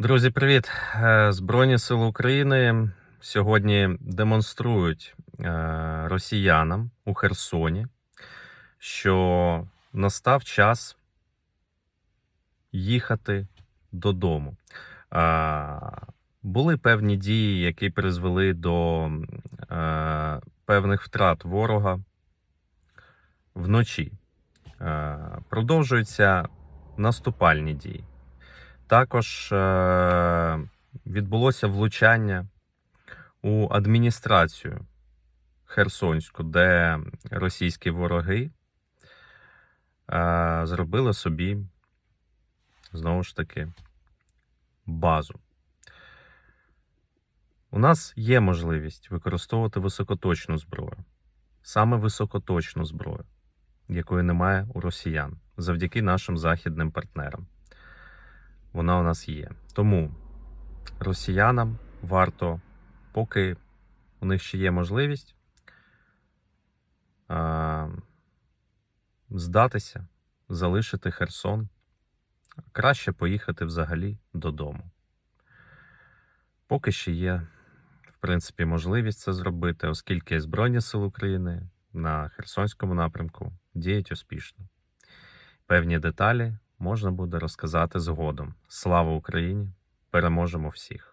Друзі, привіт! Е, Збройні Сили України сьогодні демонструють е, росіянам у Херсоні, що настав час їхати додому. Е, Були певні дії, які призвели до певних втрат ворога вночі. Продовжуються наступальні дії. Також е, відбулося влучання у адміністрацію Херсонську, де російські вороги е, зробили собі знову ж таки базу. У нас є можливість використовувати високоточну зброю, саме високоточну зброю, якої немає у росіян, завдяки нашим західним партнерам вона у нас є. Тому росіянам варто, поки у них ще є можливість, здатися, залишити Херсон, краще поїхати взагалі додому. Поки ще є, в принципі, можливість це зробити, оскільки Збройні Сили України на Херсонському напрямку діють успішно. Певні деталі можна буде розказати згодом. Слава Україні! Переможемо всіх!